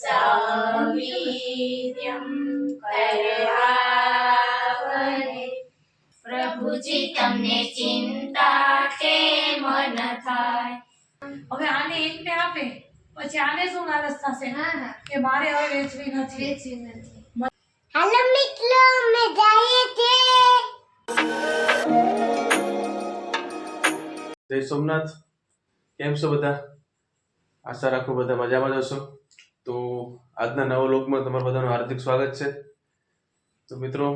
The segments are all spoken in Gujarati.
સવીર્યમ કરવાવહે પ્રભુજી તમને ચિંતા કેમ ન થાય હવે આને એકને આપે પછી આને શું લાલચ થશે? હા હા. કે મારે હવે વેચવી નથી. વેચવી નથી. હાલો મિત્રો અમે જઈએ છે જય સોમનાથ. કેમ છો બધા? આશા રાખો બધા મજામાં જ હશો. તો આજના નવા લોકમાં તમારું બધાનું હાર્દિક સ્વાગત છે. તો મિત્રો,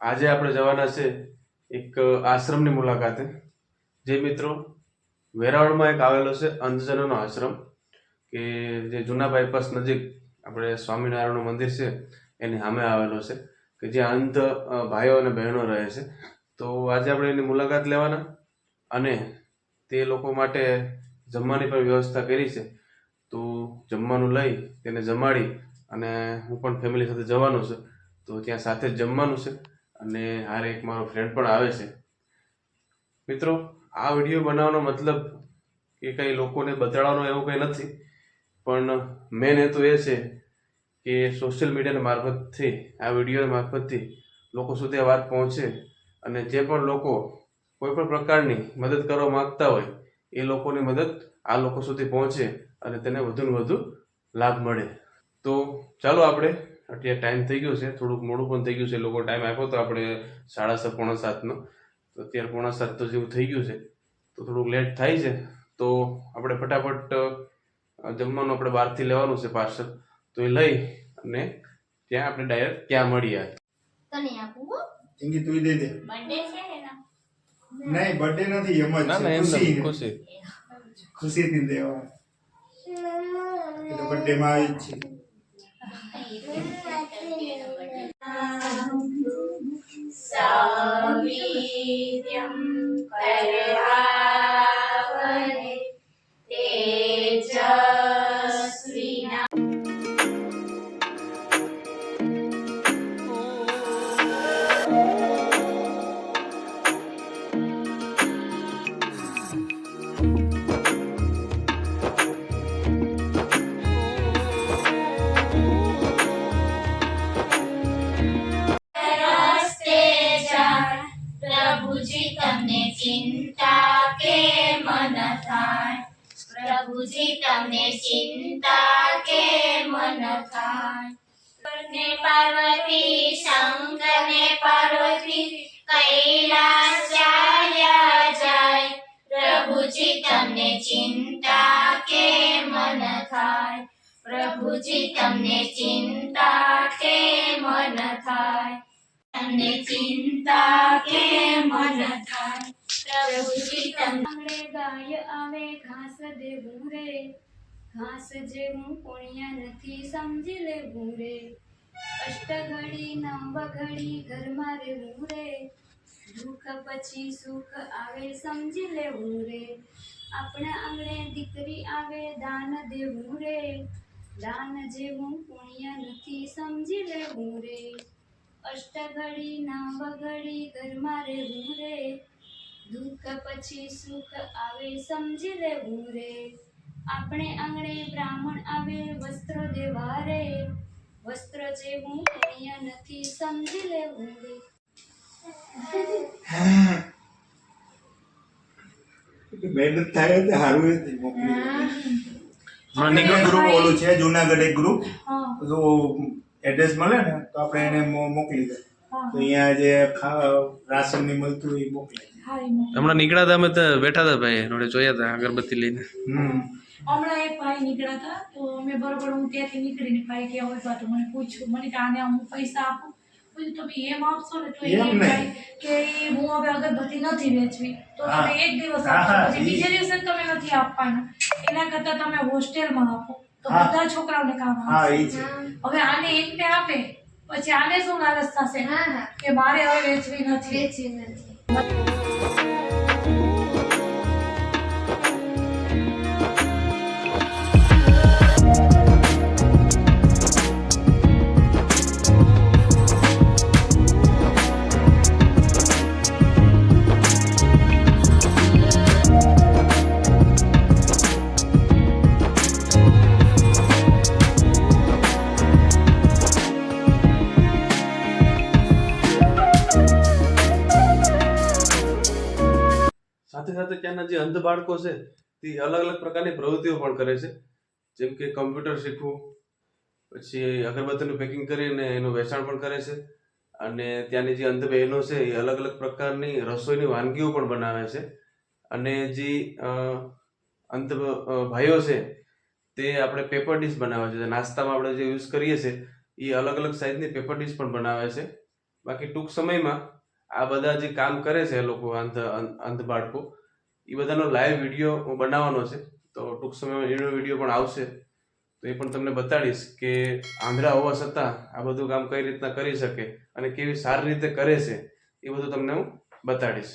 આજે આપણે જવાના છે એક આશ્રમની મુલાકાતે, જે મિત્રો વેરાવળમાં એક આવેલો છે અંધજનોનો આશ્રમ, કે જે જૂના બાયપાસ નજીક આપણે સ્વામિનારાયણનું મંદિર છે, એની સામે આવેલો છે, કે જે અંધ ભાઈઓ અને બહેનો રહે છે. તો આજે આપણે એની મુલાકાત લેવાના અને તે લોકો માટે જમવાની પણ વ્યવસ્થા કરી છે. તો જમવાનું લઈ તેને જમાડી અને હું પણ ફેમિલી સાથે જવાનું છે. તો ત્યાં સાથે જ જમવાનું છે અને હારે એક મારો ફ્રેન્ડ પણ આવે છે. મિત્રો, આ વીડિયો બનાવવાનો મતલબ કે કંઈ લોકોને બતાડવાનો એવું કંઈ નથી, પણ મેન હેતુ એ છે કે સોશિયલ મીડિયાના મારફતથી, આ વીડિયો મારફતથી લોકો સુધી આ વાત પહોંચે અને જે પણ લોકો કોઈ પણ પ્રકારની મદદ કરવા માગતા હોય, એ લોકોની મદદ આ લોકો સુધી પહોંચે અને તેને વધુ ને વધુ લાભ મળે. તો ચાલો આપણે અત્યારે ટાઈમ થઈ ગયો છે થોડુંક મોડું પણ થઈ ગયું છે એ લોકો ટાઈમ આપ્યો તો આપણે સાડા છ પોણા સાતનો. તો અત્યારે પોણા સાત તો જેવું થઈ ગયું છે. તો થોડુંક લેટ થાય છે. તો આપણે ફટાફટ જમવાનું આપણે બહારથી લેવાનું છે પાર્સલ તો એ લઈ અને ત્યાં આપણે ડાયરેક્ટ ક્યાં મળીએ તને આપું હો. ચિંકી તું દે દે. બર્થડે છે ને નહીં બર્થડે નથી એમ જ ખુશી ખુશી. ખુશીથી દેવા એટલે બર્થડે માં આવી પ્રભુજી તમને ચિંતા કે મન થાય? પાર્વતી, શંકરને પાર્વતી કૈલાસ ચાલ્યા જાય. પ્રભુજી તમને ચિંતા કે મન થાય? પ્રભુજી તમને ચિંતા કે મન થાય? તમને ચિંતા કે મન થાય? પ્રભુજી ગાય આવે, ઘાસ દેવું રે. ઘાસ જેવું પુણ્ય નથી, સમજી લેવું રે. અષ્ટ ઘડી નવ ઘડી ઘરમાં રહેવું રે. દુઃખ પછી સુખ આવે, સમજી લેવું રે. આપણા આંગણે દીકરી આવે, દાન દેવું રે. દાન જેવું પુણ્ય નથી, સમજી લેવું રે. અષ્ટ ઘડી નવ ઘડી ઘરમાં રહેવું રે. દુઃખ પછી સુખ આવે સમજી લેવું રે. આપણે આંગણે બ્રાહ્મણ આવે વસ્ત્ર દેવા રે. વસ્ત્ર જેવું પુણ્ય નથી સમજી લેવું રે. મહેનત થાય તો સારું એ મોકલી હમણાં ગ્રુપ ઓલું છે જુનાગઢ એક ગ્રુપ જો તો એડ્રેસ મળે ને તો આપણે એને મો- મોકલી દે. તો અહીંયા જે રાશનની મળતું એ મોકલી દે હા એ મોકલો. હમણાં નીકળ્યા હતા અમે તો બેઠા હતા ભાઈ રોડે જોયા હતા અગરબત્તી લઈને. હમણાં એક ભાઈ નીકળ્યા હતા તો અમે બરોબર હું ત્યાંથી નીકળીને ભાઈ કે હોય તો મને પૂછ્યું મને કે આને હું પૈસા આપું. પછી તમે એમ આપશો ને તો એમ કે હું હવે અગરબત્તી નથી વેચવી. તો તમે એક દિવસ આપશો પછી બીજે દિવસે તમે નથી આપવાના. એના કરતા તમે હોસ્ટેલમાં આપો. તો બધા છોકરાઓને કામ હા આવશે હવે આને એકને આપે પછી આને શું લાલચ થશે? કે મારે હવે વેચવી નથી. વેચવી નથી. すごい。સાથે ત્યાંના જે અંધ બાળકો છે, તે અલગ અલગ પ્રકારની પ્રવૃત્તિઓ પણ કરે છે. જેમ કે કમ્પ્યુટર શીખવું, પછી અગરબત્તીનું પેકિંગ કરીને એનું વેચાણ પણ કરે છે. અને ત્યાંની જે અંધ બહેનો છે, એ અલગ અલગ પ્રકારની રસોઈની વાનગીઓ પણ બનાવે છે. અને જે અંધ ભાઈઓ છે, તે આપણે પેપર ડીશ બનાવે છે. નાસ્તામાં આપણે જે યુઝ કરીએ છીએ એ અલગ અલગ સાઇઝની પેપર ડીશ પણ બનાવે છે. બાકી ટૂંક સમયમાં આ બધા જે કામ કરે છે એ લોકો અંધ- અંધ બાળકો એ બધાનો લાઈવ વીડિયો બનાવવાનો છે. તો ટૂંક સમયમાં એનો વીડિયો પણ આવશે. તો એ પણ તમને બતાડીશ કે આંધ્રા હોવા છતાં આ બધું કામ કઈ રીતના કરી શકે અને કેવી સારી રીતે કરે છે એ બધું તમને હું બતાડીશ.